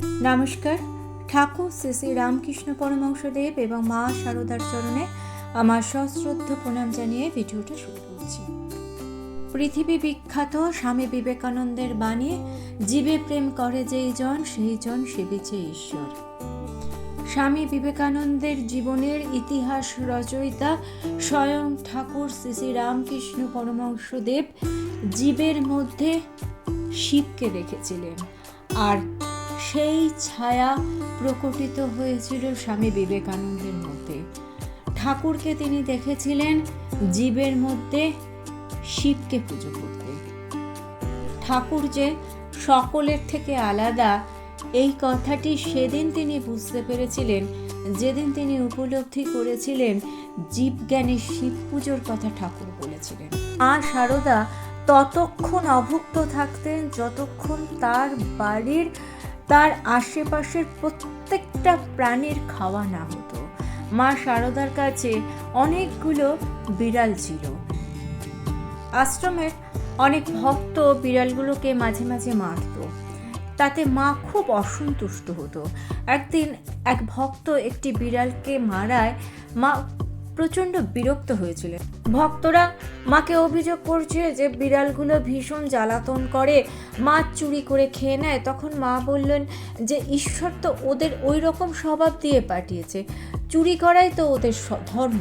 নমস্কার। ঠাকুর শ্রী শ্রী রামকৃষ্ণ পরমংশদেব এবং মা শারদার চরণে আমার সশ্রদ্ধ প্রণাম জানিয়ে ভিডিওটা শুরু করছি। পৃথিবী বিখ্যাত স্বামী বিবেকানন্দের বাণী, জীবে প্রেম করে যেই জন, সেই জন সেবিছে ঈশ্বর। স্বামী বিবেকানন্দের জীবনের ইতিহাস রচয়িতা স্বয়ং ঠাকুর শ্রী শ্রী রামকৃষ্ণ পরমংশদেব জীবের মধ্যে শিবকে দেখেছিলেন। আর সেই ছায়া প্রকটিত হয়েছিল স্বামী বিবেকানন্দের মধ্যে ঠাকুরকে তিনি দেখেছিলেন জীবের মধ্যে শিবকে পুজো করতে। ঠাকুর যে সকলের থেকে আলাদা, এই কথাটি সেদিন তিনি বুঝতে পেরেছিলেন। যেদিন তিনি উপলব্ধি করেছিলেন জীবজ্ঞানী শিব পুজোর কথা ঠাকুর বলেছিলেন। আর সারদা ততক্ষণ অভুক্ত থাকতেন যতক্ষণ তার বাড়ির তার আশেপাশের প্রত্যেকটা প্রাণীর খাওয়া না হতো। মা শারদার কাছে অনেকগুলো বিড়াল ছিল। আশ্রমের অনেক ভক্ত বিড়ালগুলোকে মাঝে মাঝে মারত। তাতে মা খুব অসন্তুষ্ট হতো। একদিন এক ভক্ত একটি বিড়ালকে মারায় মা প্রচণ্ড বিরক্ত হয়েছিলেন ভক্তরা মাকে অভিযোগ করছে যে বিড়ালগুলো ভীষণ জ্বালাতন করে, মাছ চুরি করে খেয়ে নেয়। তখন মা বললেন যে, ঈশ্বর তো ওদের ওই রকম স্বভাব দিয়ে পাঠিয়েছে। চুরি করাই তো ওদের ধর্ম।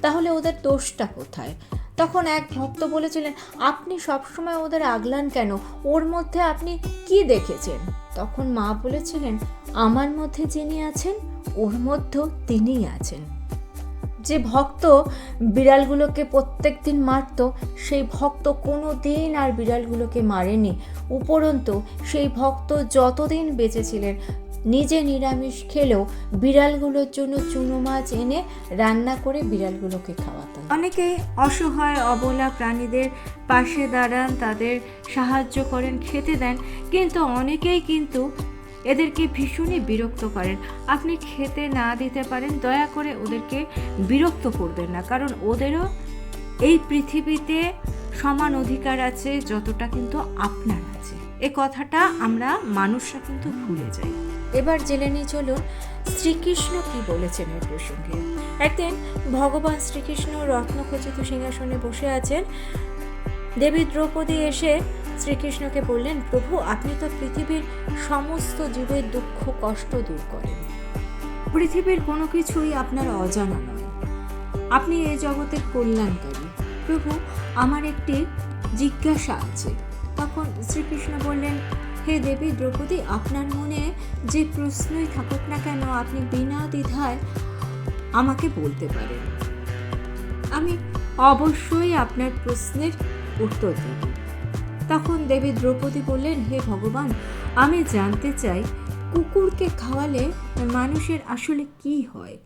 তাহলে ওদের দোষটা কোথায়? তখন এক ভক্ত বলেছিলেন, আপনি সবসময় ওদের আগলান কেন? ওর মধ্যে আপনি কি দেখেছেন? তখন মা বলেছিলেন, আমার মধ্যে যিনি আছেন, ওর মধ্যেও তিনিই আছেন। যে ভক্ত বিড়ালগুলোকে প্রত্যেক দিন মারত, সেই ভক্ত কোনো দিন আর বিড়ালগুলোকে মারেনি। উপরন্তু, সেই ভক্ত যতদিন বেঁচেছিলেন নিজে নিরামিষ খেলেও বিড়ালগুলোর জন্য চুনো মাছ এনে রান্না করে বিড়ালগুলোকে খাওয়াতেন। অনেকেই অসহায়, অবলা প্রাণীদের পাশে দাঁড়ান, তাদের সাহায্য করেন, খেতে দেন, কিন্তু অনেকেই কিন্তু এদেরকে ভীষণই বিরক্ত করেন। আপনি খেতে না দিতে পারেন, দয়া করে ওদেরকে বিরক্ত করবেন না। কারণ ওদেরও এই পৃথিবীতে সমান অধিকার আছে, যতটা কিন্তু আপনার আছে। এ কথাটা আমরা মানুষরা কিন্তু ভুলে যাই। এবার জেনে নিয়ে চলুন, শ্রীকৃষ্ণ কি বলেছেন এই প্রসঙ্গে। একদিন ভগবান শ্রীকৃষ্ণ রত্নখচিত সিংহাসনে বসে আছেন। দেবী দ্রৌপদী এসে শ্রীকৃষ্ণকে বললেন, প্রভু, আপনি তো পৃথিবীর সমস্ত জীবের দুঃখ, কষ্ট দূর করেন। পৃথিবীর কোনো কিছুই আপনার অজানা নয়। আপনি এই জগতের কল্যাণকারী। প্রভু, আমার একটি জিজ্ঞাসা আছে। তখন শ্রীকৃষ্ণ বললেন, হে দেবী দ্রৌপদী, আপনার মনে যে প্রশ্নই থাকুক না কেন, আপনি বিনা দ্বিধায় আমাকে বলতে পারেন। আমি অবশ্যই আপনার প্রশ্নের উত্তর দেব। তখন দেবী দ্রৌপদী বললেন, হে ভগবান, আমি জানতে চাই, কুকুরকে খাওয়ালে মানুষের আসলে কি হয়?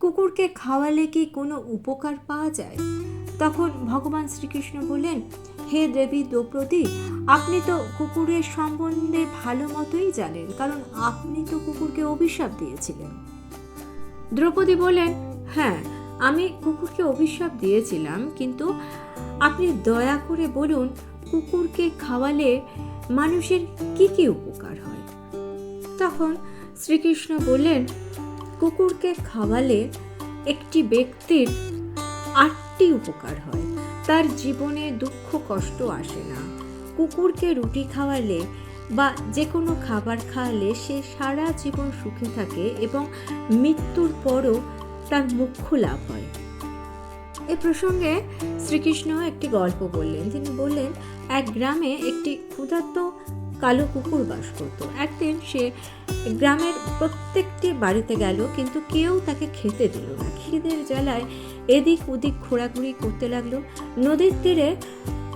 কুকুরকে খাওয়ালে কি কোনো উপকার পাওয়া যায়? তখন ভগবান শ্রীকৃষ্ণ বললেন, হে দেবী দ্রৌপদী, আপনি তো কুকুরের সম্বন্ধে ভালো মতোই জানেন, কারণ আপনি তো কুকুরকে অভিশাপ দিয়েছিলেন। দ্রৌপদী বলেন হ্যাঁ আমি কুকুরকে অভিশাপ দিয়েছিলাম, কিন্তু আপনি দয়া করে বলুন কুকুরকে খাওয়ালে মানুষের কি কি উপকার হয়? তখন শ্রীকৃষ্ণ বললেন, কুকুরকে খাওয়ালে একটি ব্যক্তির আটটি উপকার হয়। তার জীবনে দুঃখ, কষ্ট আসে না। কুকুরকে রুটি খাওয়ালে বা যে কোনো খাবার খাওয়ালে সে সারা জীবন সুখে থাকে এবং মৃত্যুর পরও তার মুখ্য লাভ হয়। এ প্রসঙ্গে শ্রীকৃষ্ণ একটি গল্প বললেন। তিনি বললেন এক গ্রামে একটি ক্ষুধার্ত কালো কুকুর বাস করত। একদিন সে গ্রামের প্রত্যেকটি বাড়িতে গেল, কিন্তু কেউ তাকে খেতে দিল না। খিদের জ্বালায় এদিক ওদিক ঘোরাঘুরি করতে লাগল। নদীর তীরে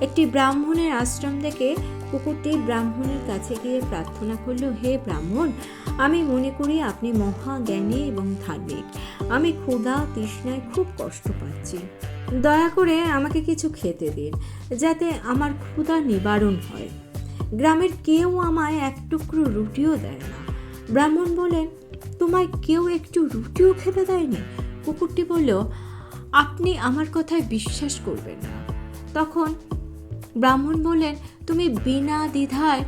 একটি ব্রাহ্মণের আশ্রম থেকে কুকুরটি ব্রাহ্মণের কাছে গিয়ে প্রার্থনা করল, হে ব্রাহ্মণ, আমি মনে করি আপনি মহা জ্ঞানী এবং ধার্মিক। আমি ক্ষুধা, তৃষ্ণায় খুব কষ্ট পাচ্ছি। দয়া করে আমাকে কিছু খেতে দিন, যাতে আমার ক্ষুধা নিবারণ হয়। গ্রামের কেউ আমায় এক টুকরো রুটিও দেয় না। ব্রাহ্মণ বলেন, তোমায় কেউ একটু রুটিও খেতে দেয়নি? কুকুরটি বলল, আপনি আমার কথায় বিশ্বাস করবেন না। তখন ব্রাহ্মণ বললেন তুমি বিনা দ্বিধায়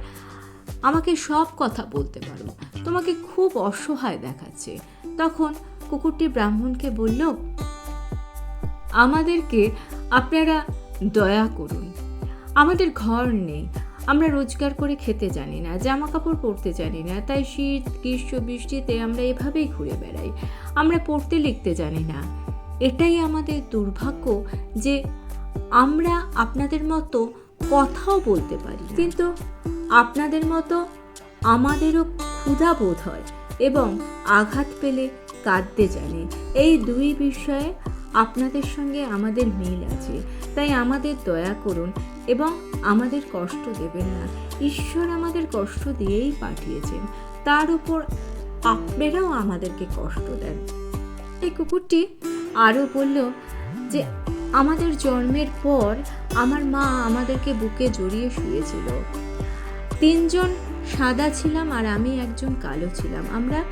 আমাকে সব কথা বলতে পারো। তোমাকে খুব অসহায় দেখাচ্ছে। তখন কুকুরটি ব্রাহ্মণকে বলল আমাদেরকে আপনারা দয়া করুন। আমাদের ঘর নেই। আমরা রোজগার করে খেতে জানি না জামা কাপড় পরতে জানি না, তাই শীত, গ্রীষ্ম, বৃষ্টিতে আমরা এভাবেই ঘুরে বেড়াই। আমরা পড়তে লিখতে জানি না। এটাই আমাদের দুর্ভাগ্য যে আমরা আপনাদের মতো কথাও বলতে পারি কিন্তু আপনাদের মতো আমাদেরও ক্ষুধা বোধ হয় এবং আঘাত পেলে কাঁদতে জানি। এই দুই বিষয়ে আপনাদের সঙ্গে আমাদের মিল আছে। তাই আমাদের দয়া করুন এবং আমাদের কষ্ট দেবেন না। ঈশ্বর আমাদের কষ্ট দিয়েই পাঠিয়েছেন। তার উপর আপনারাও আমাদেরকে কষ্ট দেন। এই কুকুরটি আরও বলল যে, আমাদের জন্মের পর আমার মা আমাদেরকে বুকে জড়িয়ে শুয়েছিল। তিনজন সাদা ছিলাম আর আমি একজন কালো ছিলাম। আমরা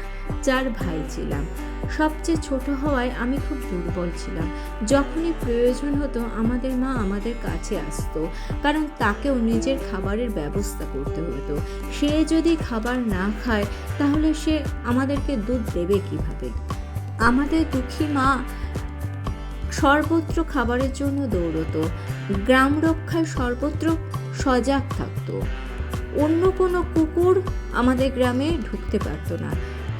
চার ভাই ছিলাম। সবচেয়ে ছোট হওয়ায় আমি খুব দুর্বল ছিলাম। যখনই প্রয়োজন হতো, আমাদের মা আমাদের কাছে আসতো, কারণ তাকেও নিজের খাবারের ব্যবস্থা করতে হতো। সে যদি খাবার না খায়, তাহলে সে আমাদেরকে দুধ দেবে কীভাবে? আমাদের দুঃখী মা সর্বত্র খাবারের জন্য দৌড়তো। গ্রাম রক্ষায় সর্বত্র সজাগ থাকতো। অন্য কোনো কুকুর আমাদের গ্রামে ঢুকতে পারতো না।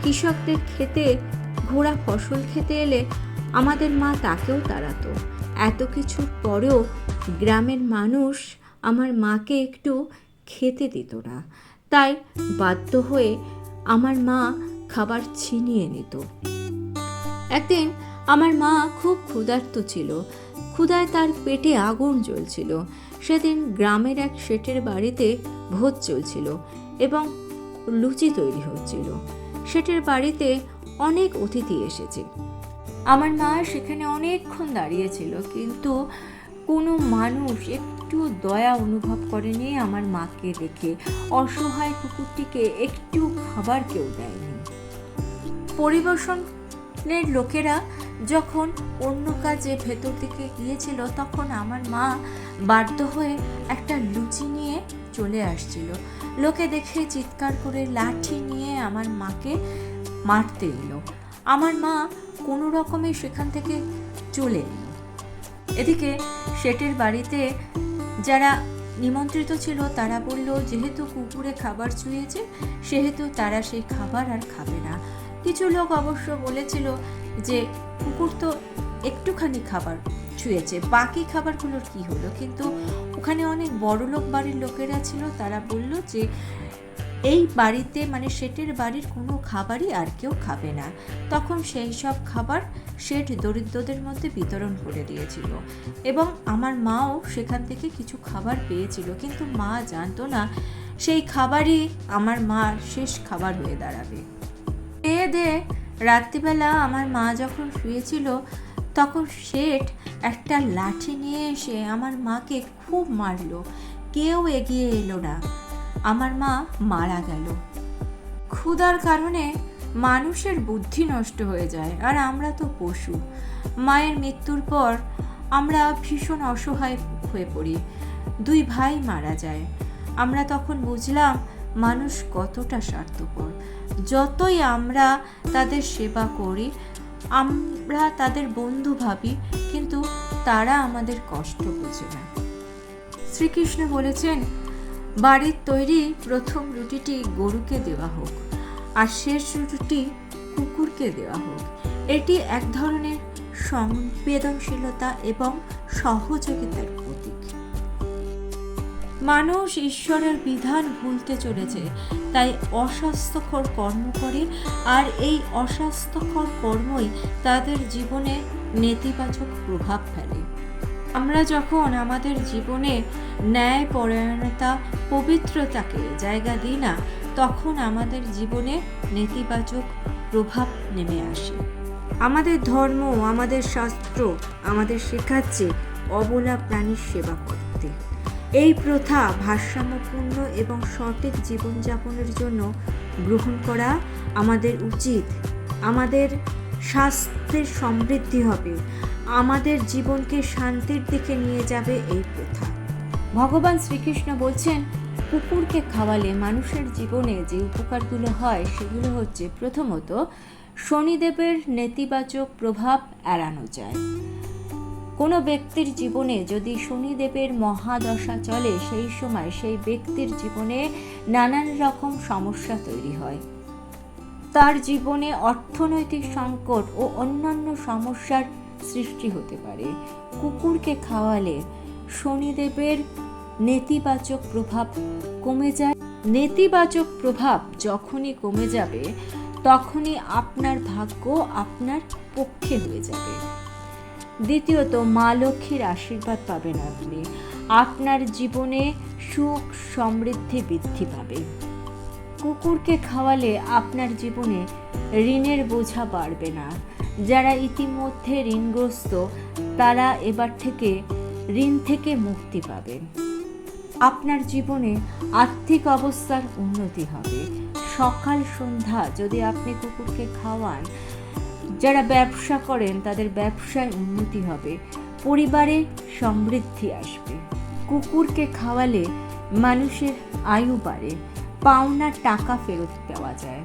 কৃষকদের খেতে, ঘোড়া ফসল খেতে এলে আমাদের মা তাকেও তাড়াতো। এত কিছুর পরেও গ্রামের মানুষ আমার মাকে একটু খেতে দিত না। তাই বাধ্য হয়ে আমার মা খাবার ছিনিয়ে নিত। একদিন আমার মা খুব ক্ষুধার্ত ছিল। ক্ষুধায় তার পেটে আগুন জ্বলছিল। সেদিন গ্রামের এক শেঠের বাড়িতে ভোজ চলছিল এবং লুচি তৈরি হচ্ছিল। শেঠের বাড়িতে অনেক অতিথি এসেছে। আমার মা সেখানে অনেকক্ষণ দাঁড়িয়েছিল, কিন্তু কোনো মানুষ একটু দয়া অনুভব করেনি আমার মাকে দেখে। অসহায় কুকুরটিকে একটু খাবার কেউ দেয়নি। পরিবেশনের লোকেরা যখন অন্য কাজে ভেতর দিকে গিয়েছিল, তখন আমার মা বাধ্য হয়ে একটা লুচি নিয়ে চলে আসছিল। লোকে দেখে চিৎকার করে লাঠি নিয়ে আমার মাকে মারতে এলো। আমার মা কোনো রকমে সেখান থেকে চলে এলো। এদিকে শেটের বাড়িতে যারা নিমন্ত্রিত ছিল, তারা বলল, যেহেতু কুকুরে খাবার চুইয়েছে, সেহেতু তারা সেই খাবার আর খাবে না। কিছু লোক অবশ্য বলেছিল যে কুকুর তো একটুখানি খাবার ছুঁয়েছে, বাকি খাবারগুলোর কি হলো? কিন্তু ওখানে অনেক বড় লোক, বাড়ির লোকেরা ছিল, তারা বলল যে এই বাড়িতে মানে শেটের বাড়ির কোনো খাবারই আর কেউ খাবে না। তখন সেই সব খাবার শেঠ দরিদ্রদের মধ্যে বিতরণ করে দিয়েছিল এবং আমার মাও সেখান থেকে কিছু খাবার পেয়েছিল। কিন্তু মা জানতো না, সেই খাবারই আমার মার শেষ খাবার হয়ে দাঁড়াবে। খেয়ে দে রাত্রিবেলা আমার মা যখন শুয়েছিল, তখন শেঠ একটা লাঠি নিয়ে এসে আমার মাকে খুব মারলো। কেউ এগিয়ে এলো না। আমার মা মারা গেল। ক্ষুধার কারণে মানুষের বুদ্ধি নষ্ট হয়ে যায়, আর আমরা তো পশু। মায়ের মৃত্যুর পর আমরা ভীষণ অসহায় হয়ে পড়ি। দুই ভাই মারা যায়। আমরা তখন বুঝলাম মানুষ কতটা স্বার্থপর? যতই আমরা তাদের সেবা করি, আমরা তাদের বন্ধু ভাবি, কিন্তু তারা আমাদের কষ্ট বোঝে না। শ্রীকৃষ্ণ বলেছেন, বাড়ির তৈরি প্রথম রুটিটি গরুকে দেওয়া হোক, আর শেষ রুটিটি কুকুরকে দেওয়া হোক। এটি এক ধরনের সংবেদনশীলতা এবং সহযোগিতার প্রতীক। মানুষ ঈশ্বরের বিধান ভুলতে চলেছে, তাই অস্বাস্থ্যকর কর্ম করে, আর এই অস্বাস্থ্যকর কর্মই তাদের জীবনে নেতিবাচক প্রভাব ফেলে। আমরা যখন আমাদের জীবনে ন্যায় পরায়ণতা পবিত্রতাকে জায়গা দিই না, তখন আমাদের জীবনে নেতিবাচক প্রভাব নেমে আসে। আমাদের ধর্ম, আমাদের শাস্ত্র, আমাদের শেখাচ্ছে অবলা প্রাণীর সেবা করতে। এই প্রথা ভারসাম্যপূর্ণ এবং সঠিক জীবনযাপনের জন্য গ্রহণ করা আমাদের উচিত। আমাদের স্বাস্থ্যের সমৃদ্ধি হবে। আমাদের জীবনকে শান্তির দিকে নিয়ে যাবে এই প্রথা। ভগবান শ্রীকৃষ্ণ বলছেন, কুকুরকে খাওয়ালে মানুষের জীবনে যে উপকারগুলো হয় সেগুলো হচ্ছে প্রথমত শনিদেবের নেতিবাচক প্রভাব এড়ানো যায়। কোনো ব্যক্তির জীবনে যদি শনিদেবের মহাদশা চলে, সেই সময় সেই ব্যক্তির জীবনে নানান রকম সমস্যা তৈরি হয়। তার জীবনে অর্থনৈতিক সংকট ও অন্যান্য সমস্যার সৃষ্টি হতে পারে। কুকুরকে খাওয়ালে শনিদেবের নেতিবাচক প্রভাব কমে যায়। নেতিবাচক প্রভাব যখনই কমে যাবে, তখনই আপনার ভাগ্য আপনার পক্ষে হয়ে যাবে। দ্বিতীয়ত, মা লক্ষ্মীর আশীর্বাদ পাবেন আপনি। আপনার জীবনে সুখ, সমৃদ্ধি বৃদ্ধি পাবে। কুকুরকে খাওয়ালে আপনার জীবনে ঋণের বোঝা বাড়বে না। যারা ইতিমধ্যে ঋণগ্রস্ত, তারা এবার থেকে ঋণ থেকে মুক্তি পাবেন আপনার জীবনে আর্থিক অবস্থার উন্নতি হবে। সকাল সন্ধ্যা যদি আপনি কুকুরকে খাওয়ান যারা ব্যবসা করেন, তাদের ব্যবসায় উন্নতি হবে, পরিবারে সমৃদ্ধি আসবে। কুকুরকে খাওয়ালে মানুষের আয়ু বাড়ে পাওনা টাকা ফেরত দেওয়া যায়।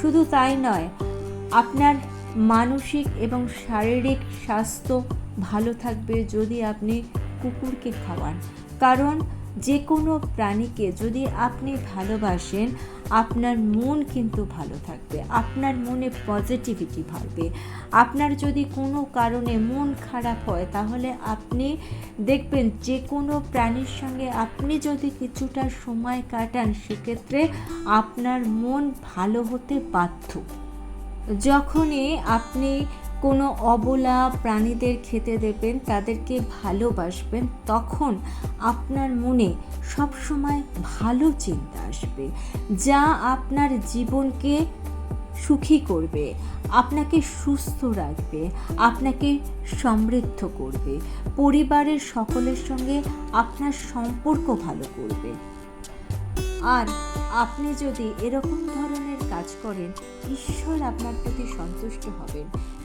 শুধু তাই নয়, আপনার মানসিক এবং শারীরিক স্বাস্থ্য ভালো থাকবে যদি আপনি কুকুরকে খাওয়ান। কারণ যে কোনো প্রাণীকে যদি আপনি ভালোবাসেন আপনার মন কিন্তু ভালো থাকবে, আপনার মনে পজিটিভিটি বাড়বে। আপনার যদি কোনো কারণে মন খারাপ হয়, তাহলে আপনি দেখবেন যে কোনো প্রাণীর সঙ্গে আপনি যদি কিছুটা সময় কাটান, সেক্ষেত্রে আপনার মন ভালো হতে বাধ্য। যখনই আপনি কোনো অবলা প্রাণীদের খেতে দেবেন, তাদেরকে ভালোবাসবেন, তখন আপনার মনে সবসময় ভালো চিন্তা আসবে, যা আপনার জীবনকে সুখী করবে, আপনাকে সুস্থ রাখবে, আপনাকে সমৃদ্ধ করবে, পরিবারের সকলের সঙ্গে আপনার সম্পর্ক ভালো করবে। আর আপনি যদি এরকম ধরনের কাজ করেন, ঈশ্বর আপনার প্রতি সন্তুষ্ট হবেন।